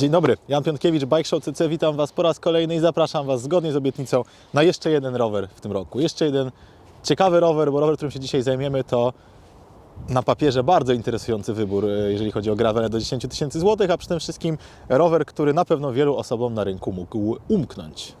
Dzień dobry, Jan Piątkiewicz, Bike Show CC. Witam Was po raz kolejny i zapraszam Was zgodnie z obietnicą na jeszcze jeden rower w tym roku. Jeszcze jeden ciekawy rower, bo rower, którym się dzisiaj zajmiemy, to na papierze bardzo interesujący wybór, e, jeżeli chodzi o gravele do 10 tysięcy złotych, a tym wszystkim rower, który na pewno wielu osobom na rynku mógł umknąć.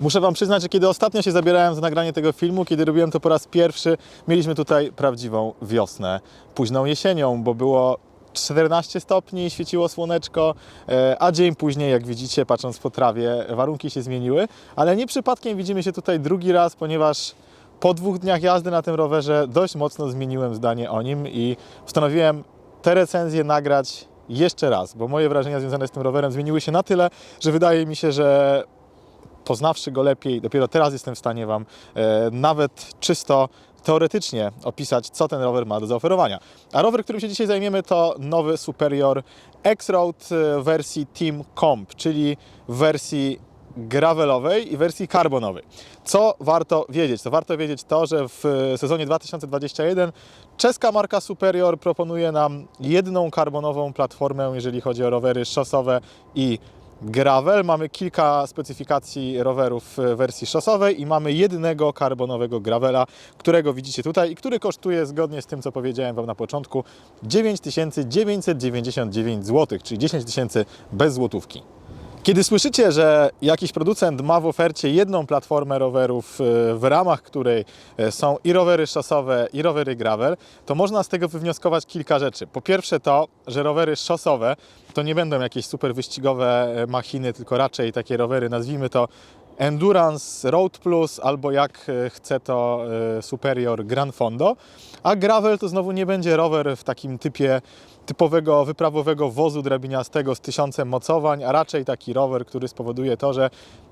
Muszę Wam przyznać, że kiedy ostatnio się zabierałem za nagranie tego filmu, kiedy robiłem to po raz pierwszy, mieliśmy tutaj prawdziwą wiosnę, późną jesienią, bo było 14 stopni, świeciło słoneczko, e, a dzień później, jak widzicie, patrząc po trawie, warunki się zmieniły, ale nie przypadkiem widzimy się tutaj drugi raz, ponieważ po dwóch dniach jazdy na tym rowerze dość mocno zmieniłem zdanie o nim i postanowiłem te recenzje nagrać jeszcze raz, bo moje wrażenia związane z tym rowerem zmieniły się na tyle, że wydaje mi się, że poznawszy go lepiej, dopiero teraz jestem w stanie Wam e, nawet czysto teoretycznie opisać, co ten rower ma do zaoferowania. A rower, którym się dzisiaj zajmiemy, to nowy Superior X-Road e, wersji Team Comp, czyli w wersji gravelowej i wersji karbonowej. Co warto wiedzieć? To warto wiedzieć to, że w sezonie 2021 czeska marka Superior proponuje nam jedną karbonową platformę, jeżeli chodzi o rowery szosowe i gravel. Mamy kilka specyfikacji rowerów w wersji szosowej i mamy jednego karbonowego gravela, którego widzicie tutaj i który kosztuje zgodnie z tym, co powiedziałem Wam na początku 9999 zł, czyli 10 tysięcy bez złotówki. Kiedy słyszycie, że jakiś producent ma w ofercie jedną platformę rowerów, e, w ramach której e, są i rowery szosowe, i rowery gravel, to można z tego wywnioskować kilka rzeczy. Po pierwsze to, że rowery szosowe to nie będą jakieś super wyścigowe e, machiny, tylko raczej takie rowery, nazwijmy to Endurance Road Plus albo jak e, chce to e, Superior Gran Fondo, a gravel to znowu nie będzie rower w takim typie typowego wyprawowego wozu drabiniastego z tysiącem mocowań, a raczej taki rower, który spowoduje to, że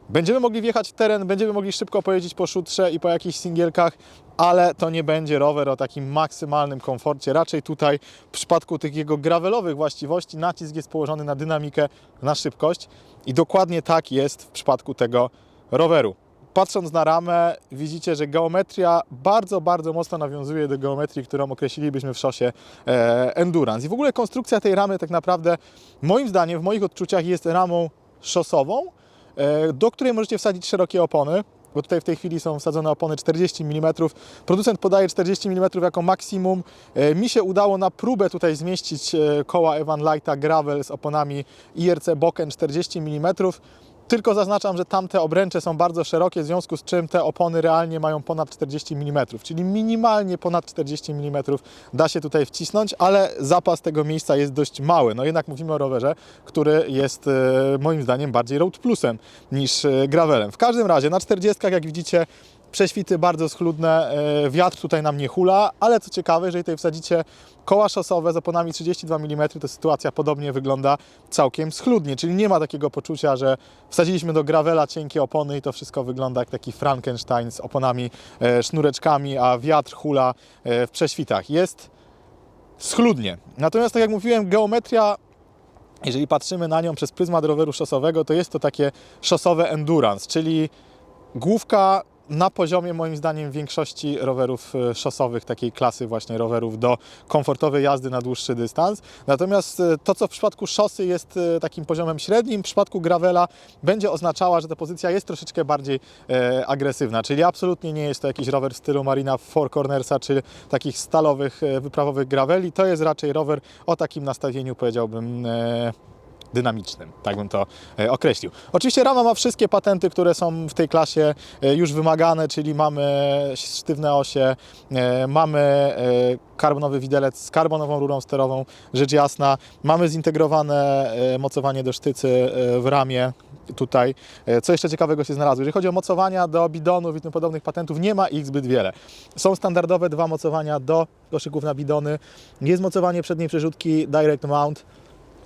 będziemy mogli wjechać w teren, będziemy mogli szybko pojeździć po szutrze i po jakichś singielkach, ale to nie będzie rower o takim maksymalnym komforcie. Raczej tutaj w przypadku tych jego gravelowych właściwości nacisk jest położony na dynamikę, na szybkość i dokładnie tak jest w przypadku tego roweru. Patrząc na ramę, widzicie, że geometria bardzo, bardzo mocno nawiązuje do geometrii, którą określilibyśmy w szosie e, Endurance. I w ogóle konstrukcja tej ramy tak naprawdę, moim zdaniem, w moich odczuciach jest ramą szosową, e, do której możecie wsadzić szerokie opony, bo tutaj w tej chwili są wsadzone opony 40 mm. Producent podaje 40 mm jako maksimum. E, Mi się udało na próbę tutaj zmieścić koła Evan Lighta Gravel z oponami IRC Boken 40 mm. Tylko zaznaczam, że tamte obręcze są bardzo szerokie, w związku z czym te opony realnie mają ponad 40 mm, czyli minimalnie ponad 40 mm da się tutaj wcisnąć, ale zapas tego miejsca jest dość mały. No jednak mówimy o rowerze, który jest e, moim zdaniem bardziej road plusem niż e, gravelem. W każdym razie na 40 jak widzicie prześwity bardzo schludne, e, wiatr tutaj nam nie hula, ale co ciekawe, jeżeli tutaj wsadzicie koła szosowe z oponami 32 mm, to sytuacja podobnie wygląda całkiem schludnie, czyli nie ma takiego poczucia, że wsadziliśmy do gravela cienkie opony i to wszystko wygląda jak taki Frankenstein z oponami, e, sznureczkami, a wiatr hula e, w prześwitach. Jest schludnie. Natomiast tak jak mówiłem, geometria jeżeli patrzymy na nią przez pryzmat roweru szosowego, to jest to takie szosowe endurance, czyli główka na poziomie moim zdaniem większości rowerów e, szosowych, takiej klasy właśnie rowerów do komfortowej jazdy na dłuższy dystans. Natomiast e, to, co w przypadku szosy jest e, takim poziomem średnim, w przypadku gravela będzie oznaczała, że ta pozycja jest troszeczkę bardziej e, agresywna, czyli absolutnie nie jest to jakiś rower w stylu Marina Four Cornersa, czy takich stalowych, wyprawowych graveli. To jest raczej rower o takim nastawieniu, powiedziałbym, e, dynamicznym, tak bym to e, określił. Oczywiście rama ma wszystkie patenty, które są w tej klasie e, już wymagane, czyli mamy sztywne osie, e, mamy karbonowy widelec z karbonową rurą sterową, rzecz jasna, mamy zintegrowane mocowanie do sztycy w ramie, tutaj. Co jeszcze ciekawego się znalazło? Jeżeli chodzi o mocowania do bidonów i tym podobnych patentów, nie ma ich zbyt wiele. Są standardowe dwa mocowania do koszyków na bidony. Jest mocowanie przedniej przerzutki Direct Mount,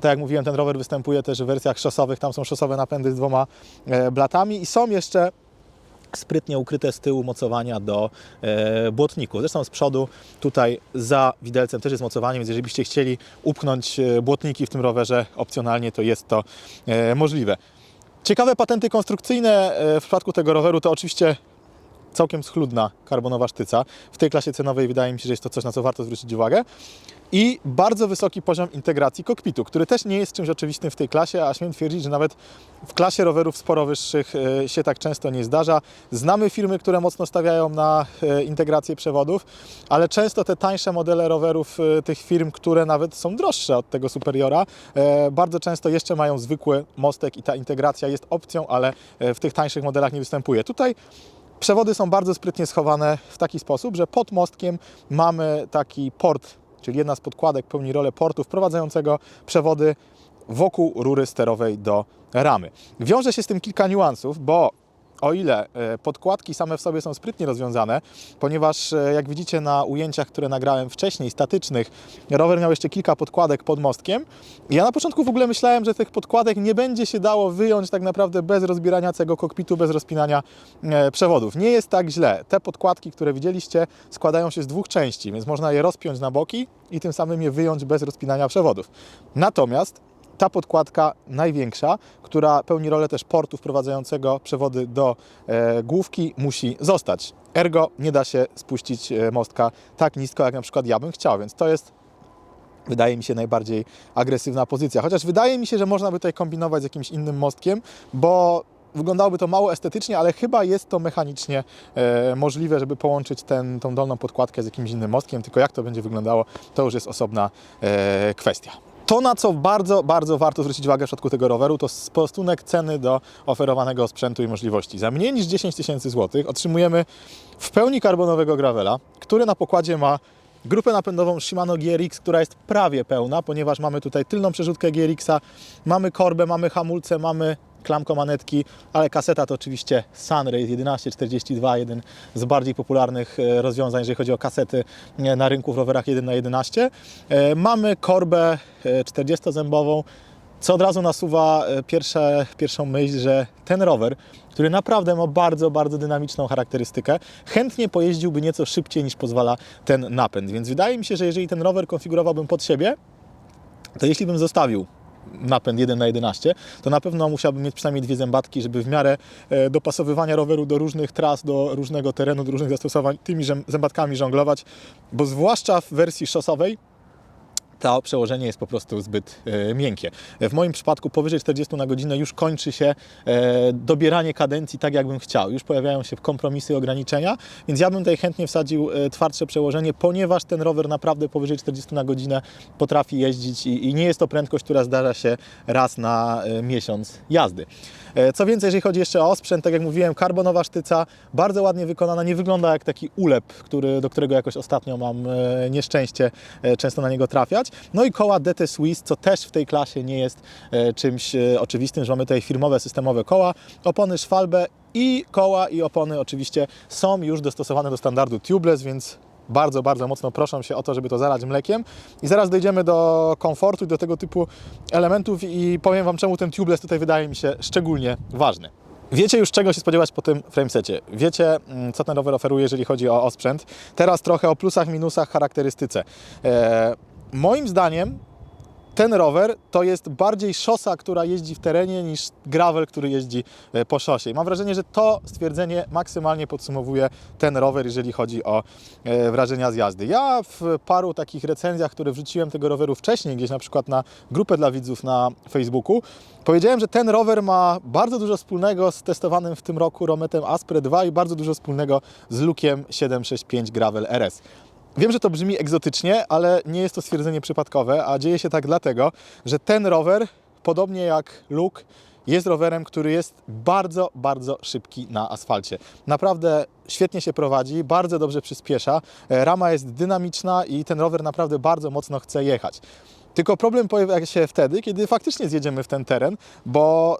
Tak jak mówiłem, ten rower występuje też w wersjach szosowych, tam są szosowe napędy z dwoma e, blatami i są jeszcze sprytnie ukryte z tyłu mocowania do e, błotników. Zresztą z przodu tutaj za widelcem też jest mocowanie, więc jeżeli byście chcieli upchnąć e, błotniki w tym rowerze opcjonalnie, to jest to e, możliwe. Ciekawe patenty konstrukcyjne e, w przypadku tego roweru to oczywiście całkiem schludna karbonowa sztyca. W tej klasie cenowej wydaje mi się, że jest to coś, na co warto zwrócić uwagę. I bardzo wysoki poziom integracji kokpitu, który też nie jest czymś oczywistym w tej klasie, a śmiem twierdzić, że nawet w klasie rowerów sporo wyższych e, się tak często nie zdarza. Znamy firmy, które mocno stawiają na e, integrację przewodów, ale często te tańsze modele rowerów e, tych firm, które nawet są droższe od tego Superiora, bardzo często jeszcze mają zwykły mostek i ta integracja jest opcją, ale w tych tańszych modelach nie występuje. Tutaj Przewody są bardzo sprytnie schowane w taki sposób, że pod mostkiem mamy taki port, czyli jedna z podkładek pełni rolę portu wprowadzającego przewody wokół rury sterowej do ramy. Wiąże się z tym kilka niuansów, bo o ile e, podkładki same w sobie są sprytnie rozwiązane, ponieważ e, jak widzicie na ujęciach, które nagrałem wcześniej, statycznych, rower miał jeszcze kilka podkładek pod mostkiem. Ja na początku w ogóle myślałem, że tych podkładek nie będzie się dało wyjąć tak naprawdę bez rozbierania całego kokpitu, bez rozpinania e, przewodów. Nie jest tak źle. Te podkładki, które widzieliście, składają się z dwóch części, więc można je rozpiąć na boki i tym samym je wyjąć bez rozpinania przewodów. Natomiast ta podkładka największa, która pełni rolę też portu wprowadzającego przewody do e, główki, musi zostać. Ergo nie da się spuścić e, mostka tak nisko, jak na przykład ja bym chciał, więc to jest wydaje mi się najbardziej agresywna pozycja. Chociaż wydaje mi się, że można by tutaj kombinować z jakimś innym mostkiem, bo wyglądałoby to mało estetycznie, ale chyba jest to mechanicznie e, możliwe, żeby połączyć ten, tą dolną podkładkę z jakimś innym mostkiem, tylko jak to będzie wyglądało, to już jest osobna e, kwestia. To, na co bardzo, bardzo warto zwrócić uwagę w przypadku tego roweru, to stosunek ceny do oferowanego sprzętu i możliwości. Za mniej niż 10 tysięcy złotych otrzymujemy w pełni karbonowego gravela, który na pokładzie ma grupę napędową Shimano GRX, która jest prawie pełna, ponieważ mamy tutaj tylną przerzutkę GRX-a, mamy korbę, mamy hamulce, mamy klamko manetki, ale kaseta to oczywiście Sunrace 1142, jeden z bardziej popularnych e, rozwiązań, jeżeli chodzi o kasety e, na rynku w rowerach 1 na 11 E, Mamy korbę e, 40-zębową, co od razu nasuwa pierwsze, pierwszą myśl, że ten rower, który naprawdę ma bardzo, bardzo dynamiczną charakterystykę, chętnie pojeździłby nieco szybciej niż pozwala ten napęd. Więc wydaje mi się, że jeżeli ten rower konfigurowałbym pod siebie, to jeśli bym zostawił napęd 1 na 11, to na pewno musiałbym mieć przynajmniej dwie zębatki, żeby w miarę e, dopasowywania roweru do różnych tras, do różnego terenu, do różnych zastosowań, tymi zębatkami żonglować, bo zwłaszcza w wersji szosowej to przełożenie jest po prostu zbyt e, miękkie. W moim przypadku powyżej 40 na godzinę już kończy się e, dobieranie kadencji tak, jakbym chciał. Już pojawiają się kompromisy ograniczenia, więc ja bym tutaj chętnie wsadził e, twardsze przełożenie, ponieważ ten rower naprawdę powyżej 40 na godzinę potrafi jeździć i, nie jest to prędkość, która zdarza się raz na miesiąc jazdy. Co więcej, jeżeli chodzi jeszcze o osprzęt, tak jak mówiłem, karbonowa sztyca, bardzo ładnie wykonana, nie wygląda jak taki ulep, który, do którego jakoś ostatnio mam nieszczęście często na niego trafiać. No i koła DT Swiss, co też w tej klasie nie jest e, czymś e, oczywistym, że mamy tutaj firmowe, systemowe koła, opony Schwalbe i koła i opony oczywiście są już dostosowane do standardu tubeless, więc bardzo, bardzo mocno proszą się o to, żeby to zalać mlekiem. I zaraz dojdziemy do komfortu i do tego typu elementów i powiem Wam, czemu ten tubeless tutaj wydaje mi się szczególnie ważny. Wiecie już czego się spodziewać po tym framesetie. Wiecie, mm, co ten rower oferuje, jeżeli chodzi o osprzęt. Teraz trochę o plusach, minusach, charakterystyce. E, moim zdaniem ten rower to jest bardziej szosa, która jeździ w terenie, niż gravel, który jeździ e, po szosie. I Mam wrażenie, że to stwierdzenie maksymalnie podsumowuje ten rower, jeżeli chodzi o e, wrażenia z jazdy. Ja w paru takich recenzjach, które wrzuciłem tego roweru wcześniej, gdzieś na przykład na grupę dla widzów na Facebooku, powiedziałem, że ten rower ma bardzo dużo wspólnego z testowanym w tym roku Rometem Aspre 2 i bardzo dużo wspólnego z Lukiem 765 Gravel RS. Wiem, że to brzmi egzotycznie, ale nie jest to stwierdzenie przypadkowe, a dzieje się tak dlatego, że ten rower, podobnie jak Luke, jest rowerem, który jest bardzo, bardzo szybki na asfalcie. Naprawdę świetnie się prowadzi, bardzo dobrze przyspiesza, e, rama jest dynamiczna i ten rower naprawdę bardzo mocno chce jechać. Tylko problem pojawia się wtedy, kiedy faktycznie zjedziemy w ten teren, bo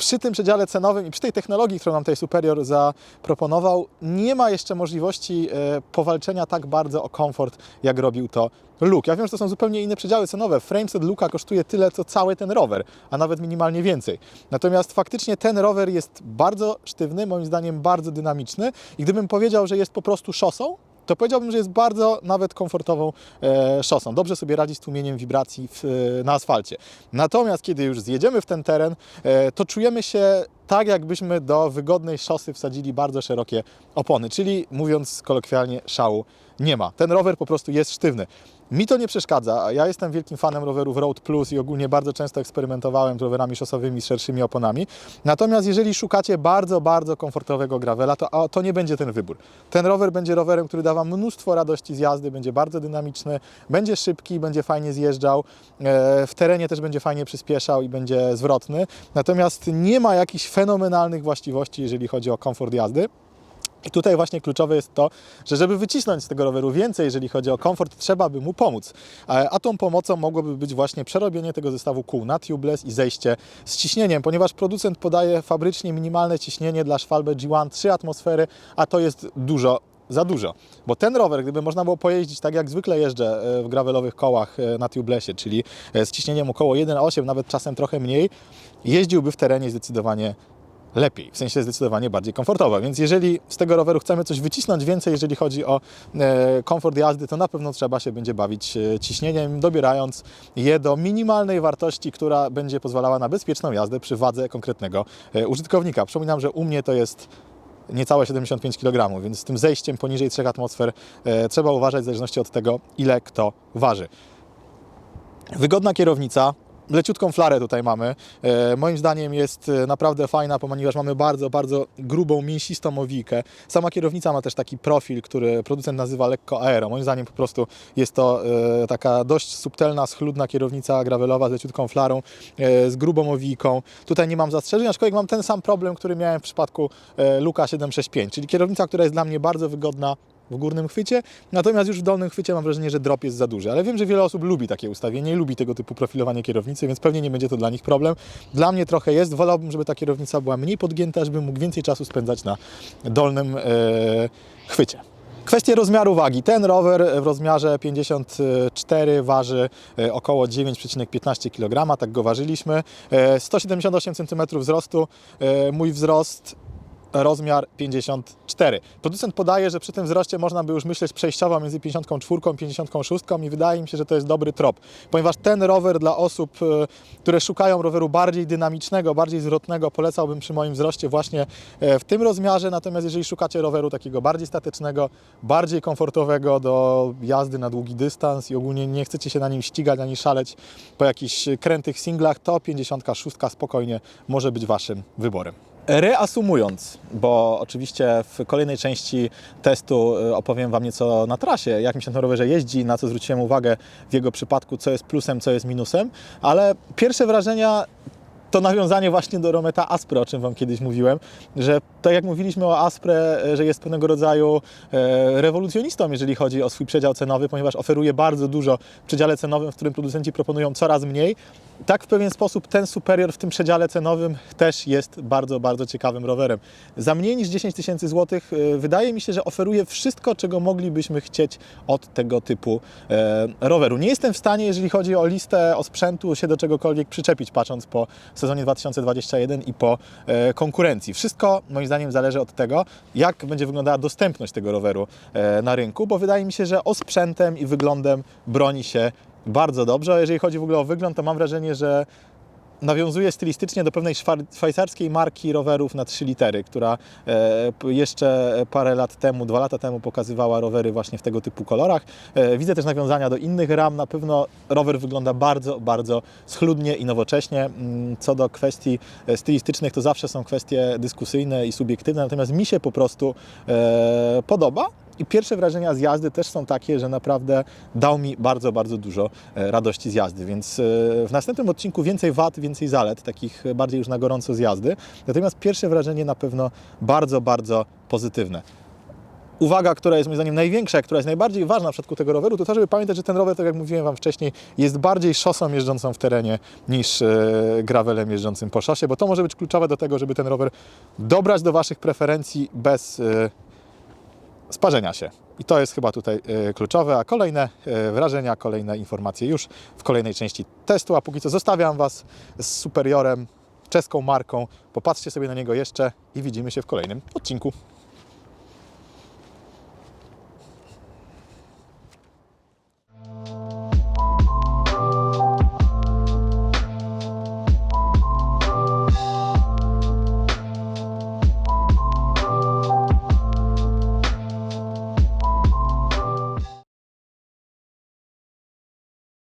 przy tym przedziale cenowym i przy tej technologii, którą nam tutaj Superior zaproponował, nie ma jeszcze możliwości e, powalczenia tak bardzo o komfort, jak robił to Look. Ja wiem, że to są zupełnie inne przedziały cenowe. Frameset Looka kosztuje tyle, co cały ten rower, a nawet minimalnie więcej. Natomiast faktycznie ten rower jest bardzo sztywny, moim zdaniem bardzo dynamiczny i gdybym powiedział, że jest po prostu szosą, to powiedziałbym, że jest bardzo nawet komfortową e, szosą. Dobrze sobie radzi z tłumieniem wibracji w, e, na asfalcie. Natomiast kiedy już zjedziemy w ten teren, e, to czujemy się tak, jakbyśmy do wygodnej szosy wsadzili bardzo szerokie opony, czyli mówiąc kolokwialnie, szału nie ma. Ten rower po prostu jest sztywny. Mi to nie przeszkadza. Ja jestem wielkim fanem rowerów Road Plus i ogólnie bardzo często eksperymentowałem z rowerami szosowymi z szerszymi oponami. Natomiast jeżeli szukacie bardzo, bardzo komfortowego gravela, to to nie będzie ten wybór. Ten rower będzie rowerem, który da Wam mnóstwo radości z jazdy, będzie bardzo dynamiczny, będzie szybki, będzie fajnie zjeżdżał, e, w terenie też będzie fajnie przyspieszał i będzie zwrotny. Natomiast nie ma jakichś fenomenalnych właściwości, jeżeli chodzi o komfort jazdy. I tutaj właśnie kluczowe jest to, że żeby wycisnąć z tego roweru więcej, jeżeli chodzi o komfort, trzeba by mu pomóc. A tą pomocą mogłoby być właśnie przerobienie tego zestawu kół na tubeless i zejście z ciśnieniem, ponieważ producent podaje fabrycznie minimalne ciśnienie dla Schwalbe G1 3 atmosfery, a to jest dużo za dużo. Bo ten rower, gdyby można było pojeździć tak jak zwykle jeżdżę e, w gravelowych kołach e, na tubelessie, czyli e, z ciśnieniem około 1,8, nawet czasem trochę mniej, jeździłby w terenie zdecydowanie lepiej, w sensie zdecydowanie bardziej komfortowo. Więc jeżeli z tego roweru chcemy coś wycisnąć więcej, jeżeli chodzi o e, komfort jazdy, to na pewno trzeba się będzie bawić e, ciśnieniem, dobierając je do minimalnej wartości, która będzie pozwalała na bezpieczną jazdę przy wadze konkretnego e, użytkownika. Przypominam, że u mnie to jest niecałe 75 kg, więc z tym zejściem poniżej 3 atmosfer trzeba uważać w zależności od tego, ile kto waży. Wygodna kierownica, leciutką flarę tutaj mamy. E, moim zdaniem jest e, naprawdę fajna, ponieważ mamy bardzo, bardzo grubą, mięsistą owijkę. Sama kierownica ma też taki profil, który producent nazywa lekko aero. Moim zdaniem po prostu jest to e, taka dość subtelna, schludna kierownica gravelowa z leciutką flarą, z grubą owijką. Tutaj nie mam zastrzeżeń, aczkolwiek mam ten sam problem, który miałem w przypadku Luka 765, czyli kierownica, która jest dla mnie bardzo wygodna, w górnym chwycie, natomiast już w dolnym chwycie mam wrażenie, że drop jest za duży. Ale wiem, że wiele osób lubi takie ustawienie i lubi tego typu profilowanie kierownicy, więc pewnie nie będzie to dla nich problem. Dla mnie trochę jest. Wolałbym, żeby ta kierownica była mniej podgięta, żebym mógł więcej czasu spędzać na dolnym e, chwycie. Kwestie rozmiaru wagi. Ten rower w rozmiarze 54 waży e, około 9,15 kg, tak go ważyliśmy. E, 178 cm wzrostu. E, Mój wzrost rozmiar 54. Producent podaje, że przy tym wzroście można by już myśleć przejściowo między 54 a 56 i wydaje mi się, że to jest dobry trop, ponieważ ten rower dla osób, e, które szukają roweru bardziej dynamicznego, bardziej zwrotnego, polecałbym przy moim wzroście właśnie e, w tym rozmiarze, natomiast jeżeli szukacie roweru takiego bardziej statycznego, bardziej komfortowego do jazdy na długi dystans i ogólnie nie chcecie się na nim ścigać ani szaleć po jakichś krętych singlach, to 56 spokojnie może być Waszym wyborem. Reasumując, bo oczywiście w kolejnej części testu y, opowiem Wam nieco na trasie, jak mi się na rowerze jeździ, na co zwróciłem uwagę w jego przypadku, co jest plusem, co jest minusem, ale pierwsze wrażenia to nawiązanie właśnie do Rometa Aspre, o czym Wam kiedyś mówiłem, że tak jak mówiliśmy o Aspre, że jest pewnego rodzaju e, rewolucjonistą, jeżeli chodzi o swój przedział cenowy, ponieważ oferuje bardzo dużo w przedziale cenowym, w którym producenci proponują coraz mniej. Tak w pewien sposób ten Superior w tym przedziale cenowym też jest bardzo, bardzo ciekawym rowerem. Za mniej niż 10 tysięcy złotych e, wydaje mi się, że oferuje wszystko, czego moglibyśmy chcieć od tego typu e, roweru. Nie jestem w stanie, jeżeli chodzi o listę, o sprzętu, się do czegokolwiek przyczepić, patrząc po sezonie 2021 i po konkurencji. Wszystko moim zdaniem zależy od tego, jak będzie wyglądała dostępność tego roweru e, na rynku, bo wydaje mi się, że osprzętem i wyglądem broni się bardzo dobrze. A jeżeli chodzi w ogóle o wygląd, to mam wrażenie, że nawiązuje stylistycznie do pewnej szwajcarskiej marki rowerów na 3 litery, która e, jeszcze parę lat temu, dwa lata temu pokazywała rowery właśnie w tego typu kolorach. E, widzę też nawiązania do innych ram. Na pewno rower wygląda bardzo, bardzo schludnie i nowocześnie. Mm, Co do kwestii e, stylistycznych, to zawsze są kwestie dyskusyjne i subiektywne, natomiast mi się po prostu podoba. I pierwsze wrażenia z jazdy też są takie, że naprawdę dał mi bardzo, bardzo dużo e, radości z jazdy, więc e, w następnym odcinku więcej wad, więcej zalet, takich bardziej już na gorąco z jazdy. Natomiast pierwsze wrażenie na pewno bardzo, bardzo pozytywne. uwaga, która jest moim zdaniem największa, która jest najbardziej ważna w przypadku tego roweru, to to, żeby pamiętać, że ten rower, tak jak mówiłem Wam wcześniej, jest bardziej szosą jeżdżącą w terenie niż e, gravelem jeżdżącym po szosie, bo to może być kluczowe do tego, żeby ten rower dobrać do Waszych preferencji bez sparzenia się. I to jest chyba tutaj e, kluczowe, a kolejne e, wrażenia, kolejne informacje już w kolejnej części testu, a póki co zostawiam Was z Superiorem, czeską marką. Popatrzcie sobie na niego jeszcze i widzimy się w kolejnym odcinku.